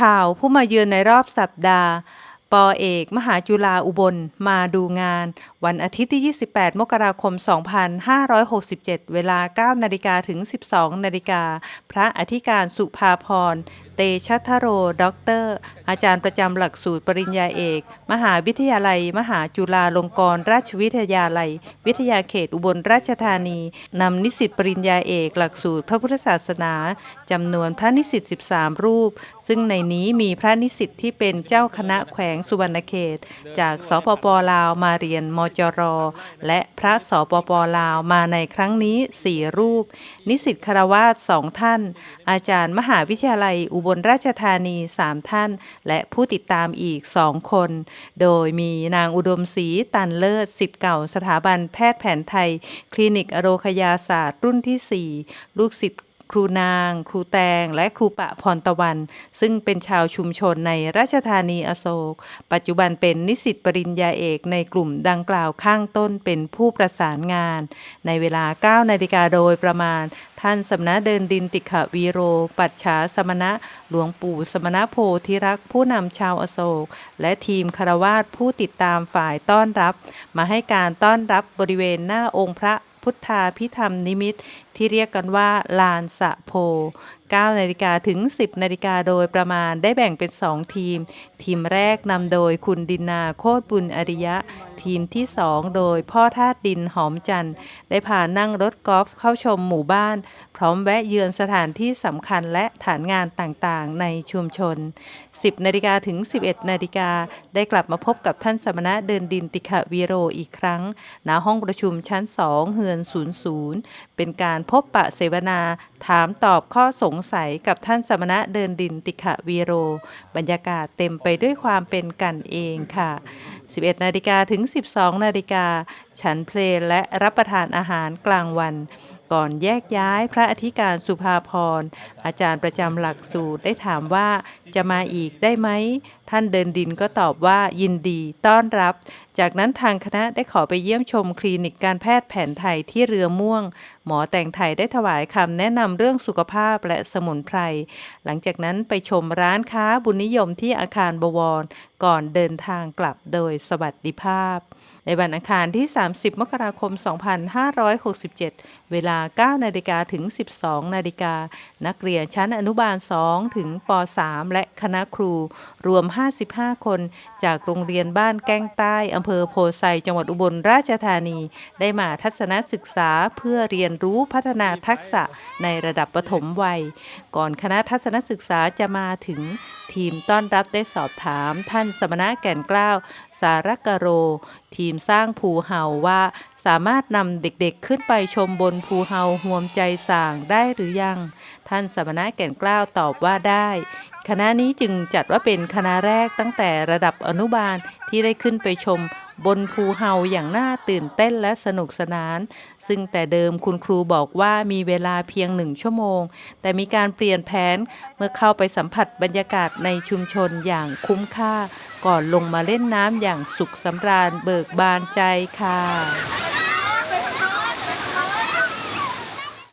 ข่าวผู้มาเยือนในรอบสัปดาห์ ปอเอก มหาจุฬาอุบล มาดูงาน วันอาทิตย์ที่ 28 มกราคม 2567 เวลา 9 นาฬิกาถึง 12 นาฬิกา พระอธิการสุภาพร เตชัทโร ด็อกเตอร์อาจารย์ประจำหลักสูตรปริญญาเอก มหาวิทยาลัย มหาจุฬาลงกรณราชวิทยาลัย วิทยาเขตอุบลราชธานีนำนิสิตปริญญาเอก หลักสูตรพระพุทธศาสนาจำนวนพระนิสิต 13 รูป ซึ่งในนี้มีพระนิสิตที่เป็นเจ้าคณะแขวงสุวรรณเขต จากสปปลาวมาเรียนมจร และพระสปปลาวมาในครั้งนี้ 4 รูป นิสิตคารวาสสองท่าน อาจารย์มหาวิทยาลัยอุบลราชธานี 3 ท่าน และผู้ติดตามอีกสองคน โดยมีนางอุดมศรีตันเลิศสิทธิ์เก่าสถาบันแพทย์แผนไทย คลินิกอโรคยาศาสตร์รุ่นที่ 4 ลูกศิษย์ ครูนาง ครูแตง และครูปะพรตะวัน ซึ่งเป็นชาวชุมชนในราชธานีอโศก ปัจจุบันเป็นนิสิตปริญญาเอกในกลุ่มดังกล่าวข้างต้นเป็นผู้ประสานงาน ในเวลา 9 นาฬิกาโดยประมาณ ท่านสมณะเดินดินติขวีโร ปัจฉาสมณะ หลวงปู่สมณะโพธิรักผู้นำชาวอโศก และทีมคารวาสผู้ติดตามฝ่ายต้อนรับ มาให้การต้อนรับบริเวณหน้าองค์พระ พุทธาพิธรรมนิมิต ที่เรียกกันว่าลานสะโพ9นาฬิกาถึง 10นาฬิกาโดยประมาณได้แบ่งเป็น 2 ทีม ทีมแรกนำโดยคุณดินาโคตรบุญอริยะทีมที่ 2 โดยพ่อธาตุดินหอมจันทร์ ได้พานั่งรถกอล์ฟเข้าชมหมู่บ้าน พร้อมแวะเยือนสถานที่สำคัญและฐานงานต่างๆ ในชุมชน 10นาฬิกาถึง 11นาฬิกาได้กลับมาพบกับท่านสมณะเดินดินติขวีโรอีกครั้ง ณห้องประชุมชั้น 2เฮือน 00 เป็นการพบปะเสวนา ถามตอบข้อสงสัยกับท่านสมณะเดินดินติขวีโร บรรยากาศเต็มไปด้วยความเป็นกันเองค่ะ 11 นาฬิกาถึง 12 นาฬิกา ฉันเพลงและรับประทานอาหารกลางวัน ก่อนแยกย้ายพระอธิการสุภาพร อาจารย์ประจำหลักสูตรได้ถามว่าจะมาอีกได้ไหมท่านเดินดินก็ตอบว่ายินดีต้อนรับ จากนั้นทางคณะได้ขอไปเยี่ยมชมคลินิกการแพทย์แผนไทยที่เรือม่วง หมอแต่งไทยได้ถวายคำแนะนำเรื่องสุขภาพและสมุนไพร หลังจากนั้นไปชมร้านค้าบุญนิยมที่อาคารบวร ก่อนเดินทางกลับโดยสวัสดิภาพ ในวันอังคารที่ 30 มกราคม 2567 เวลา 9 นาฬิกาถึง 12 นาฬิกา นักเรียนชั้นอนุบาล 2 ถึงป .3 และคณะครูรวม55 คน จากโรงเรียนบ้านแก้งใต้อำเภอโพไซจังหวัดอุบลราชธานี ได้มาทัศนศึกษาเพื่อเรียนรู้พัฒนาทักษะในระดับปฐมวัย ก่อนคณะทัศนศึกษาจะมาถึงทีมต้อนรับได้สอบถามท่านสมณะแก่นกล้าว สารกโร ทีมสร้างภูเฮาว่าสามารถนำเด็กๆขึ้นไปชมบนภูเฮาห่วมใจสางได้หรือยัง ท่านสมณะแก่นกล้าวตอบว่าได้ คณะนี้จึงจัดว่าเป็นคณะแรกตั้งแต่ระดับอนุบาลที่ได้ขึ้นไปชมบนภูเฮาอย่างน่าตื่นเต้นและสนุกสนาน ซึ่งแต่เดิมคุณครูบอกว่ามีเวลาเพียงหนึ่งชั่วโมง แต่มีการเปลี่ยนแผนเมื่อเข้าไปสัมผัสบรรยากาศในชุมชนอย่างคุ้มค่า ก่อนลงมาเล่นน้ำอย่างสุขสำราญเบิกบานใจค่ะ